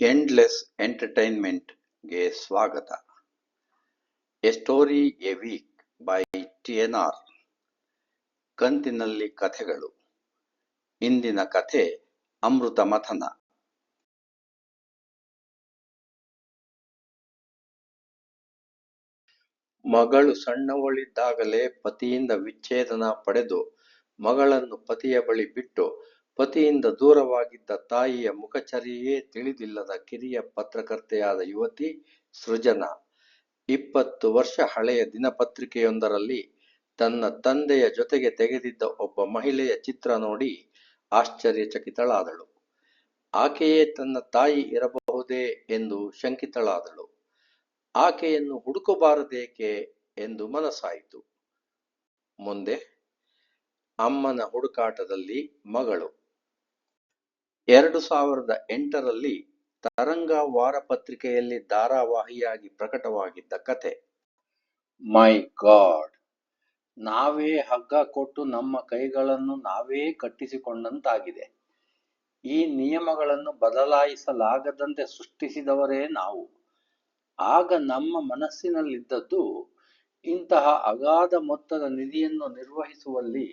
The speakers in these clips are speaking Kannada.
ಎಂಡ್ಲೆಸ್ ಎಂಟರ್ಟೈನ್ಮೆಂಟ್‌ಗೆ ಸ್ವಾಗತ. A story a week by T N R ಕಂತಿನಲ್ಲಿ ಕಥೆಗಳು. ಇಂದಿನ ಕಥೆ ಅಮೃತ ಮಥನ. ಮಗಳು ಸಣ್ಣವಳಿದ್ದಾಗಲೇ ಪತಿಯಿಂದ ವಿಚ್ಛೇದನ ಪಡೆದು ಮಗಳನ್ನು ಪತಿಯ ಬಳಿ ಬಿಟ್ಟು ಪತಿಯಿಂದ ದೂರವಾಗಿದ್ದ ತಾಯಿಯ ಮುಖಚರ್ಯೆಯೇ ತಿಳಿದಿಲ್ಲದ ಕಿರಿಯ ಪತ್ರಕರ್ತೆಯಾದ ಯುವತಿ ಸೃಜನಾ ಇಪ್ಪತ್ತು ವರ್ಷ ಹಳೆಯ ದಿನಪತ್ರಿಕೆಯೊಂದರಲ್ಲಿ ತನ್ನ ತಂದೆಯ ಜೊತೆಗೆ ತೆಗೆದಿದ್ದ ಒಬ್ಬ ಮಹಿಳೆಯ ಚಿತ್ರ ನೋಡಿ ಆಶ್ಚರ್ಯಚಕಿತಳಾದಳು. ಆಕೆಯೇ ತನ್ನ ತಾಯಿ ಇರಬಹುದೇ ಎಂದು ಶಂಕಿತಳಾದಳು. ಆಕೆಯನ್ನು ಹುಡುಕಬಾರದೇಕೆ ಎಂದು ಮನಸ್ಸಾಯಿತು. ಮುಂದೆ ಅಮ್ಮನ ಹುಡುಕಾಟದಲ್ಲಿ ಮಗಳು. ಎರಡು ಸಾವಿರದ ಎಂಟರಲ್ಲಿ ತರಂಗ ವಾರಪತ್ರಿಕೆಯಲ್ಲಿ ಧಾರಾವಾಹಿಯಾಗಿ ಪ್ರಕಟವಾಗಿದ್ದ ಕತೆ ಮೈ ಗಾಡ್, ನಾವೇ ಹಗ್ಗ ಕೊಟ್ಟು ನಮ್ಮ ಕೈಗಳನ್ನು ನಾವೇ ಕಟ್ಟಿಸಿಕೊಂಡಂತಾಗಿದೆ. ಈ ನಿಯಮಗಳನ್ನು ಬದಲಾಯಿಸಲಾಗದಂತೆ ಸೃಷ್ಟಿಸಿದವರೇ ನಾವು. ಆಗ ನಮ್ಮ ಮನಸ್ಸಿನಲ್ಲಿದ್ದದ್ದು ಇಂತಹ ಅಗಾಧ ಮೊತ್ತದ ನಿಧಿಯನ್ನು ನಿರ್ವಹಿಸುವಲ್ಲಿ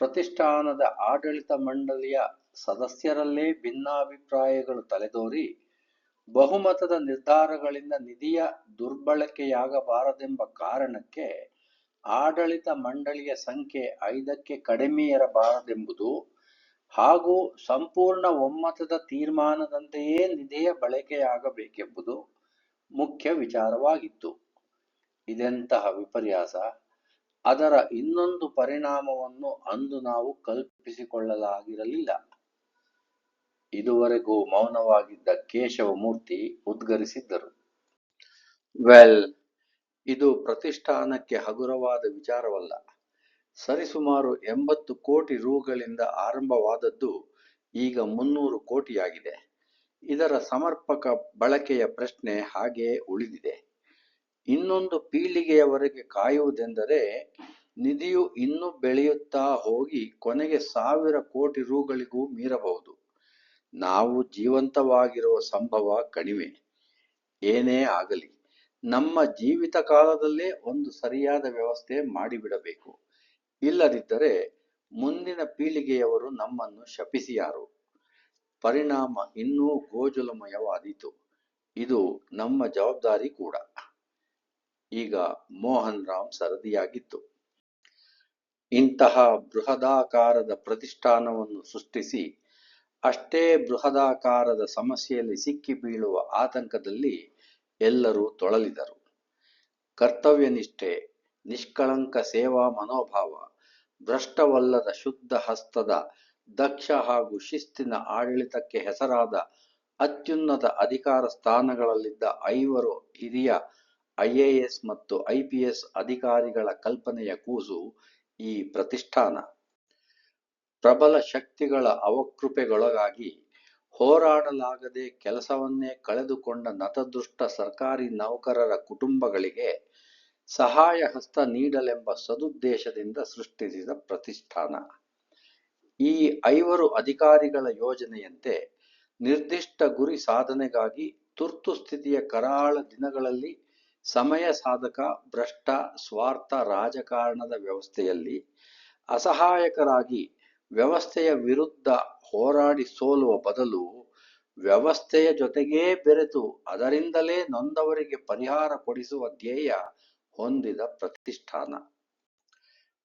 ಪ್ರತಿಷ್ಠಾನದ ಆಡಳಿತ ಮಂಡಳಿಯ ಸದಸ್ಯರಲ್ಲೇ ಭಿನ್ನಾಭಿಪ್ರಾಯಗಳು ತಲೆದೋರಿ, ಬಹುಮತದ ನಿರ್ಧಾರಗಳಿಂದ ನಿಧಿಯ ದುರ್ಬಳಕೆಯಾಗಬಾರದೆಂಬ ಕಾರಣಕ್ಕೆ ಆಡಳಿತ ಮಂಡಳಿಯ ಸಂಖ್ಯೆ ಐದಕ್ಕೆ ಕಡಿಮೆಯಿರಬಾರದೆಂಬುದು ಹಾಗೂ ಸಂಪೂರ್ಣ ಒಮ್ಮತದ ತೀರ್ಮಾನದಂತೆಯೇ ನಿಧಿಯ ಬಳಕೆಯಾಗಬೇಕೆಂಬುದು ಮುಖ್ಯ ವಿಚಾರವಾಗಿತ್ತು. ಇದೆಂತಹ ವಿಪರ್ಯಾಸ. ಅದರ ಇನ್ನೊಂದು ಪರಿಣಾಮವನ್ನು ಅಂದು ನಾವು ಕಲ್ಪಿಸಿಕೊಳ್ಳಲಾಗಿರಲಿಲ್ಲ. ಇದುವರೆಗೂ ಮೌನವಾಗಿದ್ದ ಕೇಶವಮೂರ್ತಿ ಉದ್ಗರಿಸಿದ್ದರು. ವೆಲ್, ಇದು ಪ್ರತಿಷ್ಠಾನಕ್ಕೆ ಹಗುರವಾದ ವಿಚಾರವಲ್ಲ. ಸರಿಸುಮಾರು ಎಂಬತ್ತು ಕೋಟಿ ರುಗಳಿಂದ ಆರಂಭವಾದದ್ದು ಈಗ ಮುನ್ನೂರು ಕೋಟಿಯಾಗಿದೆ. ಇದರ ಸಮರ್ಪಕ ಬಳಕೆಯ ಪ್ರಶ್ನೆ ಹಾಗೆಯೇ ಉಳಿದಿದೆ. ಇನ್ನೊಂದು ಪೀಳಿಗೆಯವರೆಗೆ ಕಾಯುವುದೆಂದರೆ, ನಿಧಿಯು ಇನ್ನೂ ಬೆಳೆಯುತ್ತಾ ಹೋಗಿ ಕೊನೆಗೆ ಸಾವಿರ ಕೋಟಿ ರುಗಳಿಗೂ ಮೀರಬಹುದು. ನಾವು ಜೀವಂತವಾಗಿರುವ ಸಂಭವ ಕಡಿಮೆ. ಏನೇ ಆಗಲಿ, ನಮ್ಮ ಜೀವಿತ ಕಾಲದಲ್ಲೇ ಒಂದು ಸರಿಯಾದ ವ್ಯವಸ್ಥೆ ಮಾಡಿಬಿಡಬೇಕು. ಇಲ್ಲದಿದ್ದರೆ ಮುಂದಿನ ಪೀಳಿಗೆಯವರು ನಮ್ಮನ್ನು ಶಪಿಸಿಯಾರು. ಪರಿಣಾಮ ಇನ್ನೂ ಗೋಜುಲಮಯವಾದೀತು ಇದು ನಮ್ಮ ಜವಾಬ್ದಾರಿ ಕೂಡ. ಈಗ ಮೋಹನ್ ರಾಮ್ ಸರದಿಯಾಗಿತ್ತು. ಇಂತಹ ಬೃಹದಾಕಾರದ ಪ್ರತಿಷ್ಠಾನವನ್ನು ಸೃಷ್ಟಿಸಿ ಅಷ್ಟೇ ಬೃಹದಾಕಾರದ ಸಮಸ್ಯೆಯಲ್ಲಿ ಸಿಕ್ಕಿ ಬೀಳುವ ಆತಂಕದಲ್ಲಿ ಎಲ್ಲರೂ ತೊಳಲಿದರು. ಕರ್ತವ್ಯನಿಷ್ಠೆ, ನಿಷ್ಕಳಂಕ ಸೇವಾ ಮನೋಭಾವ, ಭ್ರಷ್ಟವಲ್ಲದ ಶುದ್ಧ ಹಸ್ತದ ದಕ್ಷ ಹಾಗೂ ಶಿಸ್ತಿನ ಆಡಳಿತಕ್ಕೆ ಹೆಸರಾದ ಅತ್ಯುನ್ನತ ಅಧಿಕಾರ ಸ್ಥಾನಗಳಲ್ಲಿದ್ದ ಐವರು ಹಿರಿಯ ಐಎಎಸ್ ಮತ್ತು ಐಪಿಎಸ್ ಅಧಿಕಾರಿಗಳ ಕಲ್ಪನೆಯ ಕೂಸು ಈ ಪ್ರತಿಷ್ಠಾನ. ಪ್ರಬಲ ಶಕ್ತಿಗಳ ಅವಕೃಪೆಗೊಳಗಾಗಿ ಹೋರಾಡಲಾಗದೆ ಕೆಲಸವನ್ನೇ ಕಳೆದುಕೊಂಡ ನತದೃಷ್ಟ ಸರ್ಕಾರಿ ನೌಕರರ ಕುಟುಂಬಗಳಿಗೆ ಸಹಾಯ ಹಸ್ತ ನೀಡಲೆಂಬ ಸದುದ್ದೇಶದಿಂದ ಸೃಷ್ಟಿಸಿದ ಪ್ರತಿಷ್ಠಾನ. ಈ ಐವರು ಅಧಿಕಾರಿಗಳ ಯೋಜನೆಯಂತೆ ನಿರ್ದಿಷ್ಟ ಗುರಿ ಸಾಧನೆಗಾಗಿ ತುರ್ತು ಸ್ಥಿತಿಯ ಕರಾಳ ದಿನಗಳಲ್ಲಿ ಸಮಯ ಸಾಧಕ, ಭ್ರಷ್ಟ, ಸ್ವಾರ್ಥ, ರಾಜಕಾರಣದ ವ್ಯವಸ್ಥೆಯಲ್ಲಿ ಅಸಹಾಯಕರಾಗಿ ವ್ಯವಸ್ಥೆಯ ವಿರುದ್ಧ ಹೋರಾಡಿ ಸೋಲುವ ಬದಲು ವ್ಯವಸ್ಥೆಯ ಜೊತೆಗೇ ಬೆರೆತು ಅದರಿಂದಲೇ ನೊಂದವರಿಗೆ ಪರಿಹಾರ ಕೊಡಿಸುವ ಧ್ಯೇಯ ಹೊಂದಿದ ಪ್ರತಿಷ್ಠಾನ.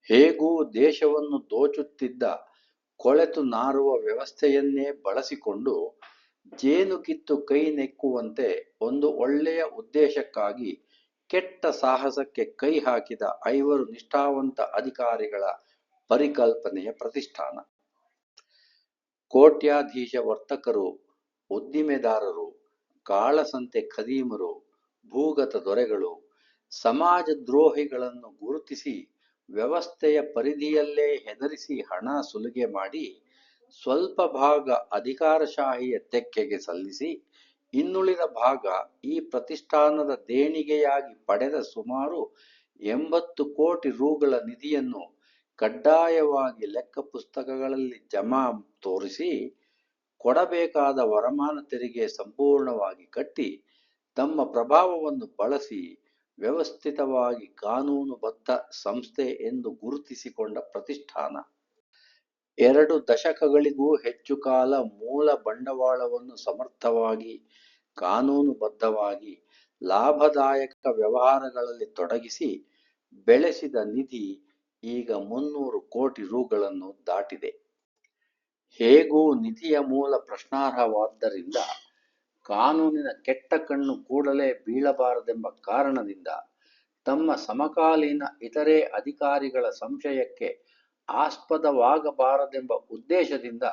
ಹೇಗೂ ದೇಶವನ್ನು ದೋಚುತ್ತಿದ್ದ ಕೊಳೆತು ನಾರುವ ವ್ಯವಸ್ಥೆಯನ್ನೇ ಬಳಸಿಕೊಂಡು ಜೇನು ಕಿತ್ತು ಕೈ ನೆಕ್ಕುವಂತೆ ಒಂದು ಒಳ್ಳೆಯ ಉದ್ದೇಶಕ್ಕಾಗಿ ಕೆಟ್ಟ ಸಾಹಸಕ್ಕೆ ಕೈ ಹಾಕಿದ ಐವರು ನಿಷ್ಠಾವಂತ ಅಧಿಕಾರಿಗಳ ಪರಿಕಲ್ಪನೆಯ ಪ್ರತಿಷ್ಠಾನ. ಕೋಟ್ಯಾಧೀಶ ವರ್ತಕರು, ಉದ್ದಿಮೆದಾರರು, ಕಾಳಸಂತೆ ಖದೀಮರು, ಭೂಗತ ದೊರೆಗಳು, ಸಮಾಜ ದ್ರೋಹಿಗಳನ್ನು ಗುರುತಿಸಿ ವ್ಯವಸ್ಥೆಯ ಪರಿಧಿಯಲ್ಲೇ ಹೆದರಿಸಿ ಹಣ ಸುಲಿಗೆ ಮಾಡಿ ಸ್ವಲ್ಪ ಭಾಗ ಅಧಿಕಾರಶಾಹಿಯ ತೆಕ್ಕೆಗೆ ಸಲ್ಲಿಸಿ ಇನ್ನುಳಿದ ಭಾಗ ಈ ಪ್ರತಿಷ್ಠಾನದ ದೇಣಿಗೆಯಾಗಿ ಪಡೆದ ಸುಮಾರು ಎಂಬತ್ತು ಕೋಟಿ ರೂಗಳ ನಿಧಿಯನ್ನು ಕಡ್ಡಾಯವಾಗಿ ಲೆಕ್ಕ ಪುಸ್ತಕಗಳಲ್ಲಿ ಜಮಾ ತೋರಿಸಿ ಕೊಡಬೇಕಾದ ವರಮಾನ ತೆರಿಗೆ ಸಂಪೂರ್ಣವಾಗಿ ಕಟ್ಟಿ ತಮ್ಮ ಪ್ರಭಾವವನ್ನು ಬಳಸಿ ವ್ಯವಸ್ಥಿತವಾಗಿ ಕಾನೂನುಬದ್ಧ ಸಂಸ್ಥೆ ಎಂದು ಗುರುತಿಸಿಕೊಂಡ ಪ್ರತಿಷ್ಠಾನ. ಎರಡು ದಶಕಗಳಿಗೂ ಹೆಚ್ಚು ಕಾಲ ಮೂಲ ಬಂಡವಾಳವನ್ನು ಸಮರ್ಥವಾಗಿ ಕಾನೂನುಬದ್ಧವಾಗಿ ಲಾಭದಾಯಕ ವ್ಯವಹಾರಗಳಲ್ಲಿ ತೊಡಗಿಸಿ ಬೆಳೆಸಿದ ನಿಧಿ ಈಗ ಮುನ್ನೂರು ಕೋಟಿ ರುಗಳನ್ನು ದಾಟಿದೆ. ಹೇಗೂ ನಿಧಿಯ ಮೂಲ ಪ್ರಶ್ನಾರ್ಹವಾದ್ದರಿಂದ ಕಾನೂನಿನ ಕೆಟ್ಟ ಕಣ್ಣು ಕೂಡಲೇ ಬೀಳಬಾರದೆಂಬ ಕಾರಣದಿಂದ ತಮ್ಮ ಸಮಕಾಲೀನ ಇತರೆ ಅಧಿಕಾರಿಗಳ ಸಂಶಯಕ್ಕೆ ಆಸ್ಪದವಾಗಬಾರದೆಂಬ ಉದ್ದೇಶದಿಂದ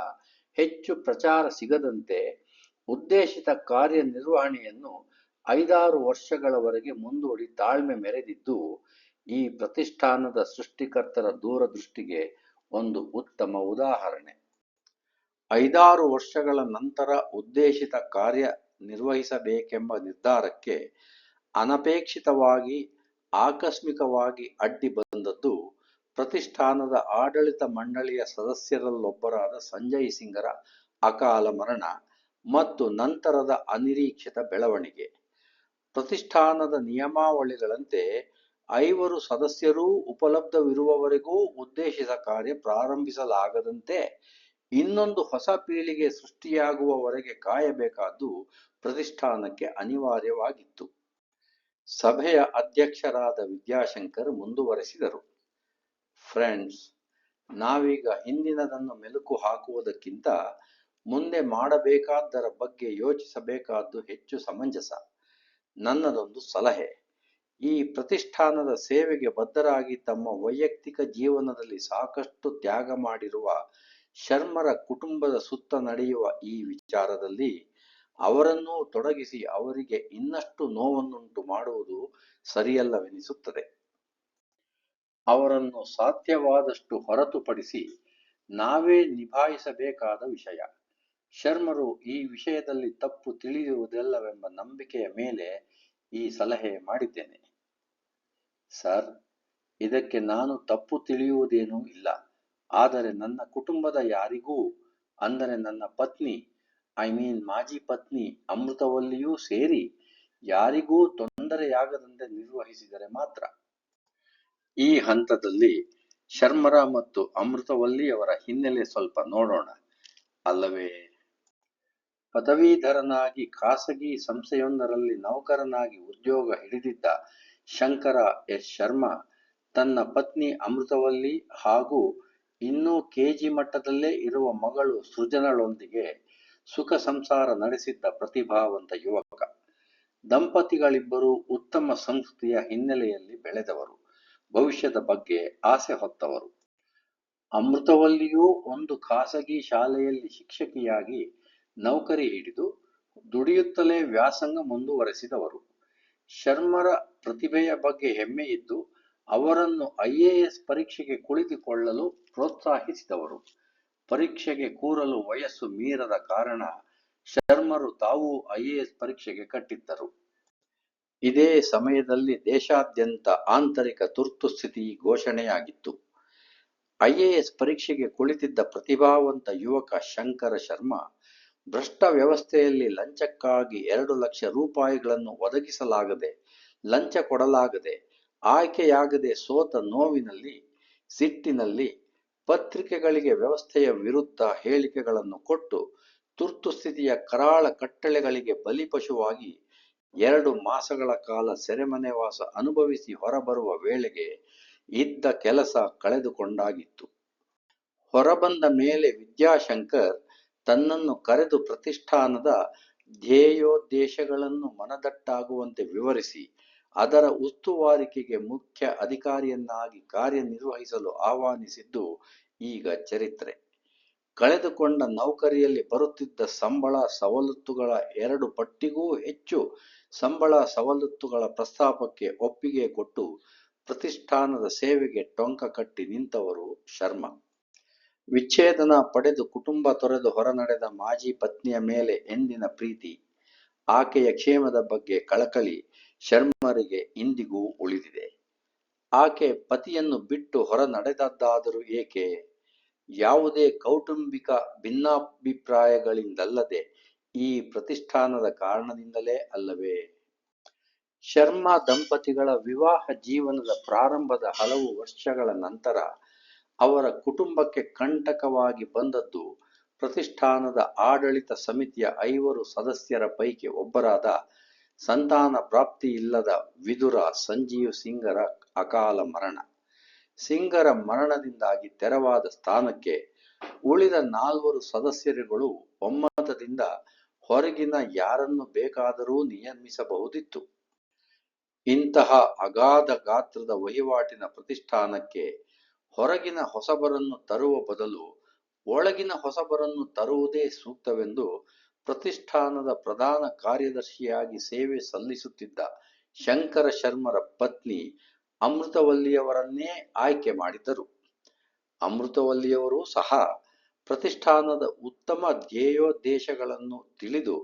ಹೆಚ್ಚು ಪ್ರಚಾರ ಸಿಗದಂತೆ ಉದ್ದೇಶಿತ ಕಾರ್ಯನಿರ್ವಹಣೆಯನ್ನು ಐದಾರು ವರ್ಷಗಳವರೆಗೆ ಮುಂದೂಡಿ ತಾಳ್ಮೆ ಮೆರೆದಿದ್ದು ಈ ಪ್ರತಿಷ್ಠಾನದ ಸೃಷ್ಟಿಕರ್ತರ ದೂರದೃಷ್ಟಿಗೆ ಒಂದು ಉತ್ತಮ ಉದಾಹರಣೆ. ಐದಾರು ವರ್ಷಗಳ ನಂತರ ಉದ್ದೇಶಿತ ಕಾರ್ಯ ನಿರ್ವಹಿಸಬೇಕೆಂಬ ನಿರ್ಧಾರಕ್ಕೆ ಅನಪೇಕ್ಷಿತವಾಗಿ, ಆಕಸ್ಮಿಕವಾಗಿ ಅಡ್ಡಿ ಬಂದದ್ದು ಪ್ರತಿಷ್ಠಾನದ ಆಡಳಿತ ಮಂಡಳಿಯ ಸದಸ್ಯರಲ್ಲೊಬ್ಬರಾದ ಸಂಜಯ್ ಸಿಂಗರ ಅಕಾಲ ಮರಣ ಮತ್ತು ನಂತರದ ಅನಿರೀಕ್ಷಿತ ಬೆಳವಣಿಗೆ. ಪ್ರತಿಷ್ಠಾನದ ನಿಯಮಾವಳಿಗಳಂತೆ ಐವರು ಸದಸ್ಯರೂ ಉಪಲಬ್ಧವಿರುವವರೆಗೂ ಉದ್ದೇಶಿತ ಕಾರ್ಯ ಪ್ರಾರಂಭಿಸಲಾಗದಂತೆ ಇನ್ನೊಂದು ಹೊಸ ಪೀಳಿಗೆ ಸೃಷ್ಟಿಯಾಗುವವರೆಗೆ ಕಾಯಬೇಕಾದ್ದು ಪ್ರತಿಷ್ಠಾನಕ್ಕೆ ಅನಿವಾರ್ಯವಾಗಿತ್ತು. ಸಭೆಯ ಅಧ್ಯಕ್ಷರಾದ ವಿದ್ಯಾಶಂಕರ್ ಮುಂದುವರೆಸಿದರು. ಫ್ರೆಂಡ್ಸ್, ನಾವೀಗ ಹಿಂದಿನದನ್ನು ಮೆಲುಕು ಹಾಕುವುದಕ್ಕಿಂತ ಮುಂದೆ ಮಾಡಬೇಕಾದ್ದರ ಬಗ್ಗೆ ಯೋಚಿಸಬೇಕಾದ್ದು ಹೆಚ್ಚು ಸಮಂಜಸ. ನನ್ನದೊಂದು ಸಲಹೆ. ಈ ಪ್ರತಿಷ್ಠಾನದ ಸೇವೆಗೆ ಬದ್ಧರಾಗಿ ತಮ್ಮ ವೈಯಕ್ತಿಕ ಜೀವನದಲ್ಲಿ ಸಾಕಷ್ಟು ತ್ಯಾಗ ಮಾಡಿರುವ ಶರ್ಮರ ಕುಟುಂಬದ ಸುತ್ತ ನಡೆಯುವ ಈ ವಿಚಾರದಲ್ಲಿ ಅವರನ್ನೂ ತೊಡಗಿಸಿ ಅವರಿಗೆ ಇನ್ನಷ್ಟು ನೋವನ್ನುಂಟು ಮಾಡುವುದು ಸರಿಯಲ್ಲವೆನಿಸುತ್ತದೆ. ಅವರನ್ನು ಸಾಧ್ಯವಾದಷ್ಟು ಹೊರತುಪಡಿಸಿ ನಾವೇ ನಿಭಾಯಿಸಬೇಕಾದ ವಿಷಯ. ಶರ್ಮರು ಈ ವಿಷಯದಲ್ಲಿ ತಪ್ಪು ತಿಳಿಯುವುದಿಲ್ಲವೆಂಬ ನಂಬಿಕೆಯ ಮೇಲೆ ಈ ಸಲಹೆ ಮಾಡಿದ್ದೇನೆ. ಸರ್, ಇದಕ್ಕೆ ನಾನು ತಪ್ಪು ತಿಳಿಯುವುದೇನೂ ಇಲ್ಲ. ಆದರೆ ನನ್ನ ಕುಟುಂಬದ ಯಾರಿಗೂ, ಅಂದರೆ ನನ್ನ ಪತ್ನಿ ಐ ಮೀನ್ ಮಾಜಿ ಪತ್ನಿ ಅಮೃತವಲ್ಲಿಯೂ ಸೇರಿ ಯಾರಿಗೂ ತೊಂದರೆಯಾಗದಂತೆ ನಿರ್ವಹಿಸಿದರೆ ಮಾತ್ರ. ಈ ಹಂತದಲ್ಲಿ ಶರ್ಮರ ಮತ್ತು ಅಮೃತವಲ್ಲಿಯವರ ಹಿನ್ನೆಲೆ ಸ್ವಲ್ಪ ನೋಡೋಣ. ಅಲ್ಲವೇ? ಪದವೀಧರನಾಗಿ ಖಾಸಗಿ ಸಂಸ್ಥೆಯೊಂದರಲ್ಲಿ ನೌಕರನಾಗಿ ಉದ್ಯೋಗ ಹಿಡಿದಿದ್ದ ಶಂಕರ ಎಸ್ ಶರ್ಮಾ ತನ್ನ ಪತ್ನಿ ಅಮೃತವಲ್ಲಿ ಹಾಗೂ ಇನ್ನೂ ಕೆಜಿ ಮಟ್ಟದಲ್ಲೇ ಇರುವ ಮಗಳು ಸೃಜನಳೊಂದಿಗೆ ಸುಖ ಸಂಸಾರ ನಡೆಸಿದ್ದ ಪ್ರತಿಭಾವಂತ ಯುವಕ. ದಂಪತಿಗಳಿಬ್ಬರು ಉತ್ತಮ ಸಂಸ್ಕೃತಿಯ ಹಿನ್ನೆಲೆಯಲ್ಲಿ ಬೆಳೆದವರು. ಭವಿಷ್ಯದ ಬಗ್ಗೆ ಆಸೆ ಹೊತ್ತವರು. ಅಮೃತವಲ್ಲಿಯೂ ಒಂದು ಖಾಸಗಿ ಶಾಲೆಯಲ್ಲಿ ಶಿಕ್ಷಕಿಯಾಗಿ ನೌಕರಿ ಹಿಡಿದು ದುಡಿಯುತ್ತಲೇ ವ್ಯಾಸಂಗ ಮುಂದುವರೆಸಿದವರು. ಶರ್ಮರ ಪ್ರತಿಭೆಯ ಬಗ್ಗೆ ಹೆಮ್ಮೆ ಇದ್ದು, ಅವರನ್ನು ಐಎಎಸ್ ಪರೀಕ್ಷೆಗೆ ಕುಳಿತುಕೊಳ್ಳಲು ಪ್ರೋತ್ಸಾಹಿಸಿದವರು. ಪರೀಕ್ಷೆಗೆ ಕೂರಲು ವಯಸ್ಸು ಮೀರದ ಕಾರಣ ಶರ್ಮರು ತಾವು ಐಎಎಸ್ ಪರೀಕ್ಷೆಗೆ ಕಟ್ಟಿದ್ದರು. ಇದೇ ಸಮಯದಲ್ಲಿ ದೇಶಾದ್ಯಂತ ಆಂತರಿಕ ತುರ್ತು ಸ್ಥಿತಿ ಘೋಷಣೆಯಾಗಿತ್ತು. ಐಎಎಸ್ ಪರೀಕ್ಷೆಗೆ ಕುಳಿತಿದ್ದ ಪ್ರತಿಭಾವಂತ ಯುವಕ ಶಂಕರ ಶರ್ಮಾ ಭ್ರಷ್ಟ ವ್ಯವಸ್ಥೆಯಲ್ಲಿ ಲಂಚಕ್ಕಾಗಿ ಎರಡು ಲಕ್ಷ ರೂಪಾಯಿಗಳನ್ನು ಒದಗಿಸಲಾಗದೆ, ಲಂಚ ಕೊಡಲಾಗದೆ, ಆಯ್ಕೆಯಾಗದೆ ಸೋತ ನೋವಿನಲ್ಲಿ, ಸಿಟ್ಟಿನಲ್ಲಿ ಪತ್ರಿಕೆಗಳಿಗೆ ವ್ಯವಸ್ಥೆಯ ವಿರುದ್ಧ ಹೇಳಿಕೆಗಳನ್ನು ಕೊಟ್ಟು ತುರ್ತು ಸ್ಥಿತಿಯ ಕರಾಳ ಕಟ್ಟಳೆಗಳಿಗೆ ಬಲಿಪಶುವಾಗಿ ಎರಡು ಮಾಸಗಳ ಕಾಲ ಸೆರೆಮನೆವಾಸ ಅನುಭವಿಸಿ ಹೊರಬರುವ ವೇಳೆಗೆ ಇದ್ದ ಕೆಲಸ ಕಳೆದುಕೊಂಡಾಗಿತ್ತು. ಹೊರಬಂದ ಮೇಲೆ ವಿದ್ಯಾಶಂಕರ್ ತನ್ನನ್ನು ಕರೆದು ಪ್ರತಿಷ್ಠಾನದ ಧ್ಯೇಯೋದ್ದೇಶಗಳನ್ನು ಮನದಟ್ಟಾಗುವಂತೆ ವಿವರಿಸಿ, ಅದರ ಉಸ್ತುವಾರಿಕೆಗೆ ಮುಖ್ಯ ಅಧಿಕಾರಿಯನ್ನಾಗಿ ಕಾರ್ಯನಿರ್ವಹಿಸಲು ಆಹ್ವಾನಿಸಿದ್ದು ಈಗ ಚರಿತ್ರೆ. ಕಳೆದುಕೊಂಡ ನೌಕರಿಯಲ್ಲಿ ಬರುತ್ತಿದ್ದ ಸಂಬಳ ಸವಲತ್ತುಗಳ ಎರಡು ಪಟ್ಟಿಗೂ ಹೆಚ್ಚು ಸಂಬಳ ಸವಲತ್ತುಗಳ ಪ್ರಸ್ತಾಪಕ್ಕೆ ಒಪ್ಪಿಗೆ ಕೊಟ್ಟು, ಪ್ರತಿಷ್ಠಾನದ ಸೇವೆಗೆ ಟೊಂಕ ಕಟ್ಟಿ ನಿಂತವರು ಶರ್ಮಾ. ವಿಚ್ಛೇದನ ಪಡೆದು ಕುಟುಂಬ ತೊರೆದು ಹೊರನಡೆದ ಮಾಜಿ ಪತ್ನಿಯ ಮೇಲೆ ಎಂದಿನ ಪ್ರೀತಿ. ಆಕೆಯ ಕ್ಷೇಮದ ಬಗ್ಗೆ ಕಳಕಳಿ ಶರ್ಮರಿಗೆ ಇಂದಿಗೂ ಉಳಿದಿದೆ. ಆಕೆ ಪತಿಯನ್ನು ಬಿಟ್ಟು ಹೊರ ನಡೆದದ್ದಾದರೂ ಏಕೆ? ಯಾವುದೇ ಕೌಟುಂಬಿಕ ಭಿನ್ನಾಭಿಪ್ರಾಯಗಳಿಂದಲ್ಲದೆ ಈ ಪ್ರತಿಷ್ಠಾನದ ಕಾರಣದಿಂದಲೇ ಅಲ್ಲವೇ? ಶರ್ಮಾ ದಂಪತಿಗಳ ವಿವಾಹ ಜೀವನದ ಪ್ರಾರಂಭದ ಹಲವು ವರ್ಷಗಳ ನಂತರ ಅವರ ಕುಟುಂಬಕ್ಕೆ ಕಂಟಕವಾಗಿ ಬಂದದ್ದು ಪ್ರತಿಷ್ಠಾನದ ಆಡಳಿತ ಸಮಿತಿಯ ಐವರು ಸದಸ್ಯರ ಪೈಕಿ ಒಬ್ಬರಾದ ಸಂತಾನ ಪ್ರಾಪ್ತಿಯಿಲ್ಲದ ವಿದುರ ಸಂಜೀವ್ ಸಿಂಗರ ಅಕಾಲ ಮರಣ. ಸಿಂಗರ ಮರಣದಿಂದಾಗಿ ತೆರವಾದ ಸ್ಥಾನಕ್ಕೆ ಉಳಿದ ನಾಲ್ವರು ಸದಸ್ಯರುಗಳು ಒಮ್ಮತದಿಂದ ಹೊರಗಿನ ಯಾರನ್ನು ಬೇಕಾದರೂ ನಿಯಮಿಸಬಹುದಿತ್ತು. ಇಂತಹ ಅಗಾಧ ಗಾತ್ರದ ವಹಿವಾಟಿನ ಪ್ರತಿಷ್ಠಾನಕ್ಕೆ ಹೊರಗಿನ ಹೊಸಬರನ್ನು ತರುವ ಬದಲು ಒಳಗಿನ ಹೊಸಬರನ್ನು ತರುವುದೇ ಸೂಕ್ತವೆಂದು ಪ್ರತಿಷ್ಠಾನದ ಪ್ರಧಾನ ಕಾರ್ಯದರ್ಶಿಯಾಗಿ ಸೇವೆ ಸಲ್ಲಿಸುತ್ತಿದ್ದ ಶಂಕರ ಶರ್ಮರ ಪತ್ನಿ ಅಮೃತವಲ್ಲಿಯವರನ್ನೇ ಆಯ್ಕೆ ಮಾಡಿದರು ಅಮೃತವಲ್ಲಿಯವರು ಸಹ ಪ್ರತಿಷ್ಠಾನದ ಉತ್ತಮ ಧ್ಯೇಯೋದ್ದೇಶಗಳನ್ನು ತಿಳಿದು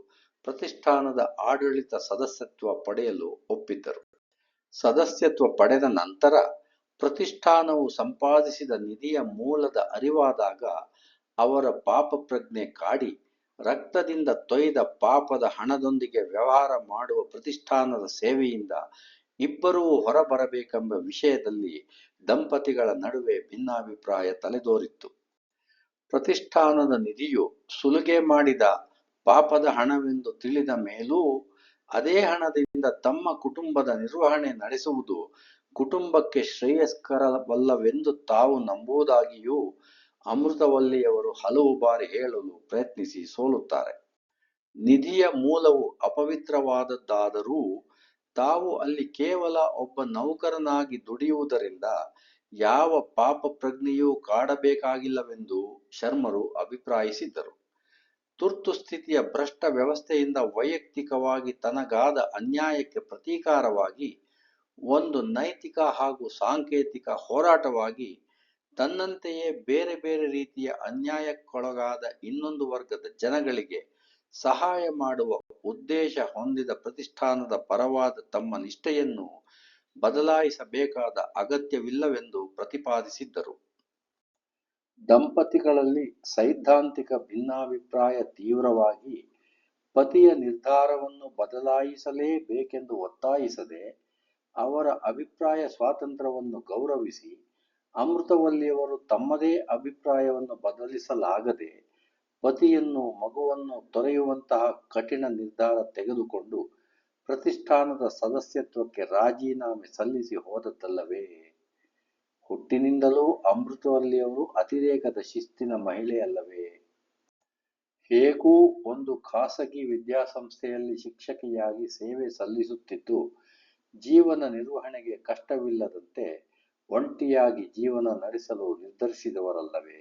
ಪ್ರತಿಷ್ಠಾನದ ಆಡಳಿತ ಸದಸ್ಯತ್ವ ಪಡೆಯಲು ಒಪ್ಪಿದ್ದರು. ಸದಸ್ಯತ್ವ ಪಡೆದ ನಂತರ ಪ್ರತಿಷ್ಠಾನವು ಸಂಪಾದಿಸಿದ ನಿಧಿಯ ಮೂಲದ ಅರಿವಾದಾಗ ಅವರ ಪಾಪ ಪ್ರಜ್ಞೆ ಕಾಡಿ ರಕ್ತದಿಂದ ತೊಯ್ದ ಪಾಪದ ಹಣದೊಂದಿಗೆ ವ್ಯವಹಾರ ಮಾಡುವ ಪ್ರತಿಷ್ಠಾನದ ಸೇವೆಯಿಂದ ಇಬ್ಬರೂ ಹೊರಬರಬೇಕೆಂಬ ವಿಷಯದಲ್ಲಿ ದಂಪತಿಗಳ ನಡುವೆ ಭಿನ್ನಾಭಿಪ್ರಾಯ ತಲೆದೋರಿತ್ತು. ಪ್ರತಿಷ್ಠಾನದ ನಿಧಿಯು ಸುಲುಗೆ ಮಾಡಿದ ಪಾಪದ ಹಣವೆಂದು ತಿಳಿದ ಮೇಲೂ ಅದೇ ಹಣದಿಂದ ತಮ್ಮ ಕುಟುಂಬದ ನಿರ್ವಹಣೆ ನಡೆಸುವುದು ಕುಟುಂಬಕ್ಕೆ ಶ್ರೇಯಸ್ಕರವಲ್ಲವೆಂದು ತಾವು ನಂಬುವುದಾಗಿಯೂ ಅಮೃತವಲ್ಲಿಯವರು ಹಲವು ಬಾರಿ ಹೇಳಲು ಪ್ರಯತ್ನಿಸಿ ಸೋಲುತ್ತಾರೆ. ನಿಧಿಯ ಮೂಲವು ಅಪವಿತ್ರವಾದದ್ದಾದರೂ ತಾವು ಅಲ್ಲಿ ಕೇವಲ ಒಬ್ಬ ನೌಕರನಾಗಿ ದುಡಿಯುವುದರಿಂದ ಯಾವ ಪಾಪ ಪ್ರಜ್ಞೆಯೂ ಕಾಡಬೇಕಾಗಿಲ್ಲವೆಂದು ಶರ್ಮರು ಅಭಿಪ್ರಾಯಿಸಿದ್ದರು. ತುರ್ತು ಸ್ಥಿತಿಯ ಭ್ರಷ್ಟ ವ್ಯವಸ್ಥೆಯಿಂದ ವೈಯಕ್ತಿಕವಾಗಿ ತನಗಾದ ಅನ್ಯಾಯಕ್ಕೆ ಪ್ರತೀಕಾರವಾಗಿ ಒಂದು ನೈತಿಕ ಹಾಗೂ ಸಾಂಕೇತಿಕ ಹೋರಾಟವಾಗಿ ತನ್ನಂತೆಯೇ ಬೇರೆ ಬೇರೆ ರೀತಿಯ ಅನ್ಯಾಯಕ್ಕೊಳಗಾದ ಇನ್ನೊಂದು ವರ್ಗದ ಜನಗಳಿಗೆ ಸಹಾಯ ಮಾಡುವ ಉದ್ದೇಶ ಹೊಂದಿದ ಪ್ರತಿಷ್ಠಾನದ ಪರವಾದ ತಮ್ಮ ನಿಷ್ಠೆಯನ್ನು ಬದಲಾಯಿಸಬೇಕಾದ ಅಗತ್ಯವಿಲ್ಲವೆಂದು ಪ್ರತಿಪಾದಿಸಿದ್ದರು. ದಂಪತಿಗಳಲ್ಲಿ ಸೈದ್ಧಾಂತಿಕ ಭಿನ್ನಾಭಿಪ್ರಾಯ ತೀವ್ರವಾಗಿ ಪತಿಯ ನಿರ್ಧಾರವನ್ನು ಬದಲಾಯಿಸಲೇಬೇಕೆಂದು ಒತ್ತಾಯಿಸದೆ ಅವರ ಅಭಿಪ್ರಾಯ ಸ್ವಾತಂತ್ರ್ಯವನ್ನು ಗೌರವಿಸಿ, ಅಮೃತವಲ್ಲಿಯವರು ತಮ್ಮದೇ ಅಭಿಪ್ರಾಯವನ್ನು ಬದಲಿಸಲಾಗದೆ ಪತಿಯನ್ನು ಮಗುವನ್ನು ತೊರೆಯುವಂತಹ ಕಠಿಣ ನಿರ್ಧಾರ ತೆಗೆದುಕೊಂಡು ಪ್ರತಿಷ್ಠಾನದ ಸದಸ್ಯತ್ವಕ್ಕೆ ರಾಜೀನಾಮೆ ಸಲ್ಲಿಸಿ ಹೋದದ್ದಲ್ಲವೇ? ಹುಟ್ಟಿನಿಂದಲೂ ಅಮೃತವಲ್ಲಿಯವರು ಅತಿರೇಕದ ಶಿಸ್ತಿನ ಮಹಿಳೆಯಲ್ಲವೇ ಹೇಗೂ ಒಂದು ಖಾಸಗಿ ವಿದ್ಯಾಸಂಸ್ಥೆಯಲ್ಲಿ ಶಿಕ್ಷಕಿಯಾಗಿ ಸೇವೆ ಸಲ್ಲಿಸುತ್ತಿದ್ದು ಜೀವನ ನಿರ್ವಹಣೆಗೆ ಕಷ್ಟವಿಲ್ಲದಂತೆ ಒಂಟಿಯಾಗಿ ಜೀವನ ನಡೆಸಲು ನಿರ್ಧರಿಸಿದವರಲ್ಲವೇ?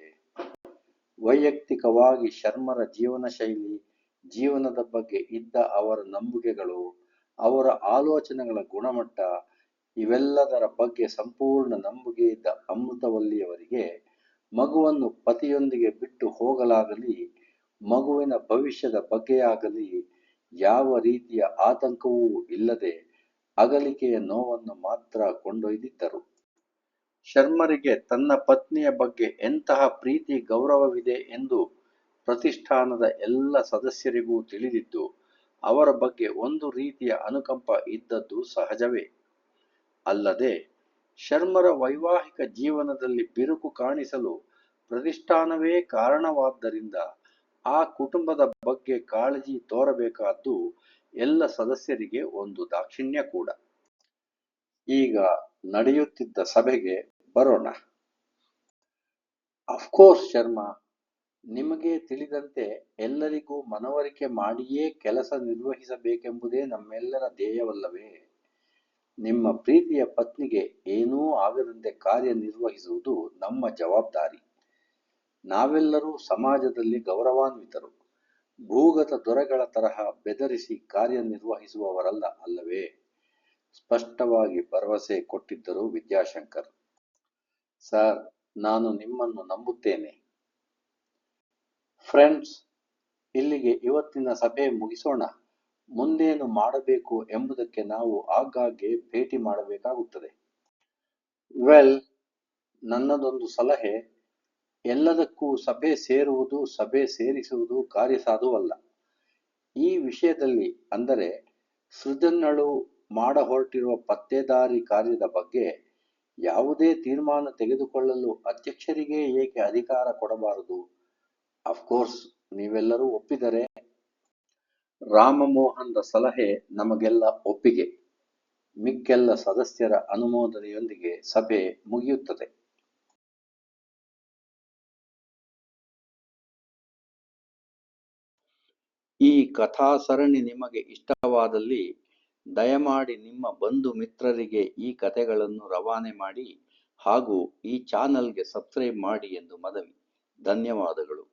ವೈಯಕ್ತಿಕವಾಗಿ ಶರ್ಮರ ಜೀವನ ಶೈಲಿ, ಜೀವನದ ಬಗ್ಗೆ ಇದ್ದ ಅವರ ನಂಬಿಕೆಗಳು, ಅವರ ಆಲೋಚನೆಗಳ ಗುಣಮಟ್ಟ, ಇವೆಲ್ಲದರ ಬಗ್ಗೆ ಸಂಪೂರ್ಣ ನಂಬಿಕೆ ಇದ್ದ ಅಮೃತವಲ್ಲಿಯವರಿಗೆ ಮಗುವನ್ನು ಪತಿಯೊಂದಿಗೆ ಬಿಟ್ಟು ಹೋಗಲಾಗಲಿ, ಮಗುವಿನ ಭವಿಷ್ಯದ ಬಗ್ಗೆಯಾಗಲಿ ಯಾವ ರೀತಿಯ ಆತಂಕವೂ ಇಲ್ಲದೆ ಅಗಲಿಕೆಯ ನೋವನ್ನು ಮಾತ್ರ ಕೊಂಡೊಯ್ದಿದ್ದರು. ಶರ್ಮರಿಗೆ ತನ್ನ ಪತ್ನಿಯ ಬಗ್ಗೆ ಎಂತಹ ಪ್ರೀತಿ ಗೌರವವಿದೆ ಎಂದು ಪ್ರತಿಷ್ಠಾನದ ಎಲ್ಲ ಸದಸ್ಯರಿಗೂ ತಿಳಿದಿದ್ದು, ಅವರ ಬಗ್ಗೆ ಒಂದು ರೀತಿಯ ಅನುಕಂಪ ಇದ್ದದ್ದು ಸಹಜವೇ. ಅಲ್ಲದೆ, ಶರ್ಮರ ವೈವಾಹಿಕ ಜೀವನದಲ್ಲಿ ಬಿರುಕು ಕಾಣಿಸಲು ಪ್ರತಿಷ್ಠಾನವೇ ಕಾರಣವಾದ್ದರಿಂದ ಆ ಕುಟುಂಬದ ಬಗ್ಗೆ ಕಾಳಜಿ ತೋರಬೇಕಾದ್ದು ಎಲ್ಲ ಸದಸ್ಯರಿಗೆ ಒಂದು ದಾಕ್ಷಿಣ್ಯ ಕೂಡ. ಈಗ ನಡೆಯುತ್ತಿದ್ದ ಸಭೆಗೆ ಬರೋಣ. ಅಫ್ಕೋರ್ಸ್ ಶರ್ಮಾ, ನಿಮಗೆ ತಿಳಿದಂತೆ ಎಲ್ಲರಿಗೂ ಮನವರಿಕೆ ಮಾಡಿಯೇ ಕೆಲಸ ನಿರ್ವಹಿಸಬೇಕೆಂಬುದೇ ನಮ್ಮೆಲ್ಲರ ಧ್ಯೇಯವಲ್ಲವೇ? ನಿಮ್ಮ ಪ್ರೀತಿಯ ಪತ್ನಿಗೆ ಏನೂ ಆಗದಂತೆ ಕಾರ್ಯನಿರ್ವಹಿಸುವುದು ನಮ್ಮ ಜವಾಬ್ದಾರಿ. ನಾವೆಲ್ಲರೂ ಸಮಾಜದಲ್ಲಿ ಗೌರವಾನ್ವಿತರು. ಭೂಗತ ದೊರೆಗಳ ತರಹ ಬೆದರಿಸಿ ಕಾರ್ಯನಿರ್ವಹಿಸುವವರಲ್ಲ ಅಲ್ಲವೇ? ಸ್ಪಷ್ಟವಾಗಿ ಭರವಸೆ ಕೊಟ್ಟಿದ್ದರು ವಿದ್ಯಾಶಂಕರ್. ಸರ್, ನಾನು ನಿಮ್ಮನ್ನು ನಂಬುತ್ತೇನೆ. ಫ್ರೆಂಡ್ಸ್, ಇಲ್ಲಿಗೆ ಇವತ್ತಿನ ಸಭೆ ಮುಗಿಸೋಣ. ಮುಂದೇನು ಮಾಡಬೇಕು ಎಂಬುದಕ್ಕೆ ನಾವು ಆಗಾಗ್ಗೆ ಭೇಟಿ ಮಾಡಬೇಕಾಗುತ್ತದೆ. ವೆಲ್, ನನ್ನದೊಂದು ಸಲಹೆ. ಎಲ್ಲದಕ್ಕೂ ಸಭೆ ಸೇರುವುದು, ಸಭೆ ಸೇರಿಸುವುದು ಕಾರ್ಯಸಾಧುವಲ್ಲ. ಈ ವಿಷಯದಲ್ಲಿ ಅಂದರೆ ಸೃಜನ್ನಳು ಮಾಡ ಹೊರಟಿರುವ ಪತ್ತೇದಾರಿ ಕಾರ್ಯದ ಬಗ್ಗೆ ಯಾವುದೇ ತೀರ್ಮಾನ ತೆಗೆದುಕೊಳ್ಳಲು ಅಧ್ಯಕ್ಷರಿಗೆ ಏಕೆ ಅಧಿಕಾರ ಕೊಡಬಾರದು? ಅಫ್ಕೋರ್ಸ್ ನೀವೆಲ್ಲರೂ ಒಪ್ಪಿದರೆ ರಾಮಮೋಹನ್ರ ಸಲಹೆ ನಮಗೆಲ್ಲ ಒಪ್ಪಿಗೆ. ಮಿಕ್ಕೆಲ್ಲ ಸದಸ್ಯರ ಅನುಮೋದನೆಯೊಂದಿಗೆ ಸಭೆ ಮುಗಿಯುತ್ತದೆ. ಈ ಕಥಾ ಸರಣಿ ನಿಮಗೆ ಇಷ್ಟವಾದಲ್ಲಿ ದಯಮಾಡಿ ನಿಮ್ಮ ಬಂಧು ಮಿತ್ರರಿಗೆ ಈ ಕಥೆಗಳನ್ನು ರವಾನೆ ಮಾಡಿ ಹಾಗೂ ಈ ಚಾನಲ್ಗೆ ಸಬ್ಸ್ಕ್ರೈಬ್ ಮಾಡಿ ಎಂದು ಮನವಿ. ಧನ್ಯವಾದಗಳು.